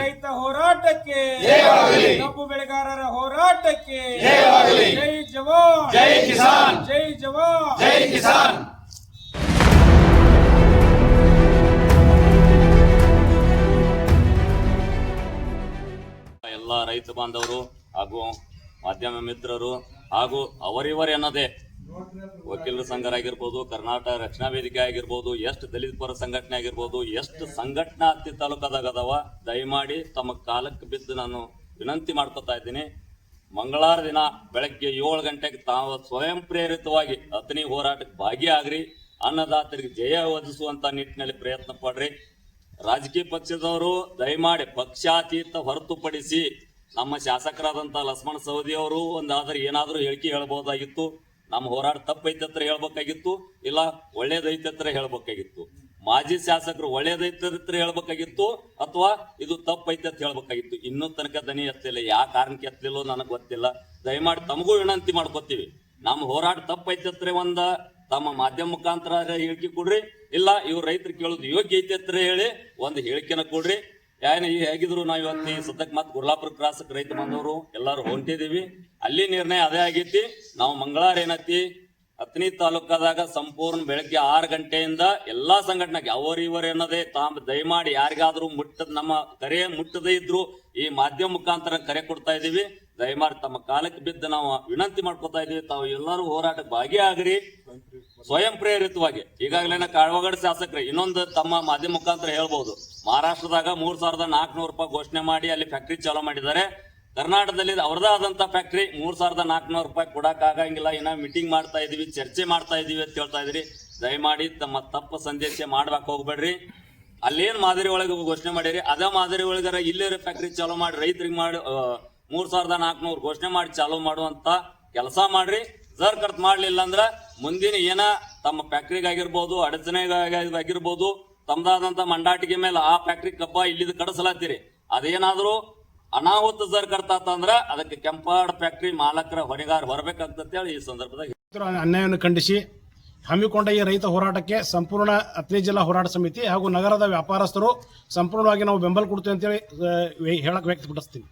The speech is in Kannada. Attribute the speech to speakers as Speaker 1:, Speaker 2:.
Speaker 1: ರೈತ ಹೋರಾಟಕ್ಕೆ. ಕಬ್ಬು ಬೆಳೆಗಾರರ ಹೋರಾಟಕ್ಕೆ. ಜೈ ಜವಾನ್.
Speaker 2: ಜೈ ಕಿಸಾನ್.
Speaker 1: ಜೈ ಜವಾನ್.
Speaker 2: ಜೈ ಕಿಸಾನ್.
Speaker 3: ಎಲ್ಲ ರೈತ ಬಾಂಧವರು ಹಾಗೂ ಮಾಧ್ಯಮ ಮಿತ್ರರು ಹಾಗೂ ಅವರಿವರೇ ಅನ್ನೋದೇ ವಕೀಲರ ಸಂಘರಾಗಿರ್ಬೋದು ಕರ್ನಾಟಕ ರಕ್ಷಣಾ ವೇದಿಕೆ ಆಗಿರ್ಬೋದು, ಎಷ್ಟು ದಲಿತ ಪರ ಸಂಘಟನೆ ಆಗಿರ್ಬೋದು, ಎಷ್ಟು ಸಂಘಟನಾ ಹತ್ತಿ ತಾಲೂಕದಾಗ ಅದಾವ, ದಯಮಾಡಿ ತಮ್ಮ ಕಾಲಕ್ಕೆ ಬಿದ್ದು ನಾನು ವಿನಂತಿ ಮಾಡ್ಕೊತಾ ಇದ್ದೀನಿ. ಮಂಗಳವಾರ ದಿನ ಬೆಳಗ್ಗೆ ಏಳು ಗಂಟೆಗೆ ತಾವು ಸ್ವಯಂ ಪ್ರೇರಿತವಾಗಿ ಅತನಿ ಹೋರಾಟಕ್ಕೆ ಭಾಗಿಯಾಗ್ರಿ. ಅನ್ನದಾತರಿಗೆ ಜಯ ಒದಗಿಸುವಂತ ನಿಟ್ಟಿನಲ್ಲಿ ಪ್ರಯತ್ನ ಪಡ್ರಿ. ರಾಜಕೀಯ ಪಕ್ಷದವರು ದಯಮಾಡಿ ಪಕ್ಷಾತೀತ ಹೊರತುಪಡಿಸಿ ನಮ್ಮ ಶಾಸಕರಾದಂಥ ಲಕ್ಷ್ಮಣ ಸವದಿ ಅವರು ಒಂದಾದ್ರೆ ಏನಾದ್ರೂ ಹೇಳಿಕೆ ಹೇಳ್ಬೋದಾಗಿತ್ತು. ನಮ್ಮ ಹೋರಾಟ ತಪ್ಪೈತತ್ರ ಹೇಳ್ಬೇಕಾಗಿತ್ತು, ಇಲ್ಲ ಒಳ್ಳೇದೈತತ್ರ ಹೇಳ್ಬೇಕಾಗಿತ್ತು. ಮಾಜಿ ಶಾಸಕರು ಒಳ್ಳೇದೈತತ್ರ ಹೇಳ್ಬೇಕಾಗಿತ್ತು, ಅಥವಾ ಇದು ತಪ್ಪೈತೆ ಅಂತ ಹೇಳ್ಬೇಕಾಗಿತ್ತು. ಇನ್ನೂ ತನಕ ದನಿ ಎತ್ತಲಿಲ್ಲ. ಯಾವ ಕಾರಣಕ್ಕೆ ಎತ್ತಲಿಲ್ಲೋ ನನಗೆ ಗೊತ್ತಿಲ್ಲ. ದಯಮಾಡಿ ತಮಗೂ ವಿನಂತಿ ಮಾಡ್ಕೋತೀವಿ. ನಮ್ಮ ಹೋರಾಟ ತಪ್ಪೈತತ್ರೆ ಒಂದ, ತಮ್ಮ ಮಾಧ್ಯಮ ಮುಖಾಂತರ ಹೇಳಿಕೆ ಕೊಡ್ರಿ, ಇಲ್ಲ ಇವ್ರು ರೈತರು ಕೇಳೋದು ಯೋಗ್ಯ ಐತೆ ಅಂತ ಹೇಳಿ ಒಂದು ಹೇಳಿಕೆನ ಕೊಡ್ರಿ. ಏನ್ ಹೇಗಿದ್ರು ನಾವ್ ಇವತ್ತು ಸದ್ಯಕ್ಕೆ ಸದ್ಯಕ್ ಮತ್ ಗುರ್ಲಾಪುರ ಕ್ರಾಸ್ ರೈತ ಬಂದವರು ಎಲ್ಲಾರು ಹೊಂಟಿದೀವಿ. ಅಲ್ಲಿ ನಿರ್ಣಯ ಅದೇ ಆಗೈತಿ. ನಾವು ಮಂಗಳವಾರ ಏನೈತಿ ಹತ್ತನೇ ತಾಲೂಕದಾಗ ಸಂಪೂರ್ಣ ಬೆಳಗ್ಗೆ ಆರು ಗಂಟೆಯಿಂದ ಎಲ್ಲಾ ಸಂಘಟನೆಗೆ ಅವರು ಇವರು ಅನ್ನೋದೇ ತಾಮ್ ದಯಮಾಡಿ ಯಾರಿಗಾದ್ರೂ ಮುಟ್ಟದ ನಮ್ಮ ಕರೆ ಮುಟ್ಟದೇ ಇದ್ರು ಈ ಮಾಧ್ಯಮ ಮುಖಾಂತರ ಕರೆ ಕೊಡ್ತಾ ಇದೀವಿ. ದಯಮಾಡಿ ತಮ್ಮ ಕಾಲಕ್ಕೆ ಬಿದ್ದು ನಾವು ವಿನಂತಿ ಮಾಡ್ಕೊತಾ ಇದೀವಿ. ತಾವು ಎಲ್ಲರೂ ಹೋರಾಟಕ್ಕೆ ಭಾಗಿಯಾಗ್ರಿ. ಸ್ವಯಂ ಪ್ರೇರಿತವಾಗಿ. ಈಗಾಗಲೇ ಕಾಳವಗಡ ಶಾಸಕರು, ಇನ್ನೊಂದು ತಮ್ಮ ಮಾಧ್ಯಮ ಮುಖಾಂತರ ಹೇಳ್ಬಹುದು ಮಹಾರಾಷ್ಟ್ರದಾಗ ಮೂರ್ ಸಾವಿರದ ನಾಲ್ಕುನೂರು ರೂಪಾಯಿ ಘೋಷಣೆ ಮಾಡಿ ಅಲ್ಲಿ ಫ್ಯಾಕ್ಟ್ರಿ ಚಾಲೂ ಮಾಡಿದ್ದಾರೆ. ಕರ್ನಾಟಕದಲ್ಲಿ ಅವ್ರದೇ ಆದಂತ ಫ್ಯಾಕ್ಟ್ರಿ ಮೂರ್ ಸಾವಿರದ ನಾಲ್ಕುನೂರು ರೂಪಾಯಿ ಕೊಡಕ್ ಆಗಂಗಿಲ್ಲ. ಇನ್ನ ಮೀಟಿಂಗ್ ಮಾಡ್ತಾ ಇದೀವಿ, ಚರ್ಚೆ ಮಾಡ್ತಾ ಇದೀವಿ ಅಂತ ಹೇಳ್ತಾ ಇದ್ರಿ ದಯಮಾಡಿ ತಮ್ಮ ತಪ್ಪು ಸಂದೇಶ ಮಾಡ್ಬೇಕು ಹೋಗ್ಬೇಡ್ರಿ. ಅಲ್ಲೇನ್ ಮಾದರಿ ಒಳಗೆ ಘೋಷಣೆ ಮಾಡಿರಿ? ಅದೇ ಮಾದರಿ ಒಳಗರ ಇಲ್ಲೇ ಫ್ಯಾಕ್ಟ್ರಿ ಚಾಲೂ ಮಾಡಿ ರೈತರಿಗೆ ಮಾಡಿ ಮೂರ್ ಸಾವಿರದ ನಾಲ್ಕುನೂರು ಘೋಷಣೆ ಮಾಡಿ ಚಾಲೂ ಮಾಡುವಂತ ಕೆಲಸ ಮಾಡ್ರಿ. ಜರ್ ಖರ್ಚು ಮಾಡ್ಲಿಲ್ಲ ಅಂದ್ರ ಮುಂದಿನ ಏನ ತಮ್ಮ ಫ್ಯಾಕ್ಟ್ರಿಗೆ ಆಗಿರ್ಬೋದು ಅಡಚಣೆಗಾಗಿರ್ಬೋದು ತಮ್ದಾದಂತ ಮಂಡಾಟಿಗೆ ಮೇಲೆ ಆ ಫ್ಯಾಕ್ಟ್ರಿ ಕಬ್ಬ ಇಲ್ಲಿದ್ದು ಕಡಸಲಾತ್ತೀರಿ. ಅದೇನಾದ್ರೂ ಅನಾಹುತ ಸರ್ಕಾರ ಅಂದ್ರೆ ಅದಕ್ಕೆ ಕೆಂಪಾಡ್ ಫ್ಯಾಕ್ಟ್ರಿ ಮಾಲಕರ ಹೊಣೆಗಾರ ಹೊರಬೇಕಾಗ್ತದೆ ಹೇಳಿ ಈ ಸಂದರ್ಭದಾಗ
Speaker 4: ಅನ್ಯಾಯವನ್ನು ಖಂಡಿಸಿ, ಹಮ್ಮಿಕೊಂಡ ಈ ರೈತ ಹೋರಾಟಕ್ಕೆ ಸಂಪೂರ್ಣ ಹತ್ತನೇ ಜಿಲ್ಲಾ ಹೋರಾಟ ಸಮಿತಿ ಹಾಗೂ ನಗರದ ವ್ಯಾಪಾರಸ್ಥರು ಸಂಪೂರ್ಣವಾಗಿ ನಾವು ಬೆಂಬಲ ಕೊಡ್ತೀವಿ ಅಂತೇಳಿ ಹೇಳಕ್ ವ್ಯಕ್ತಪಡಿಸ್ತೀನಿ.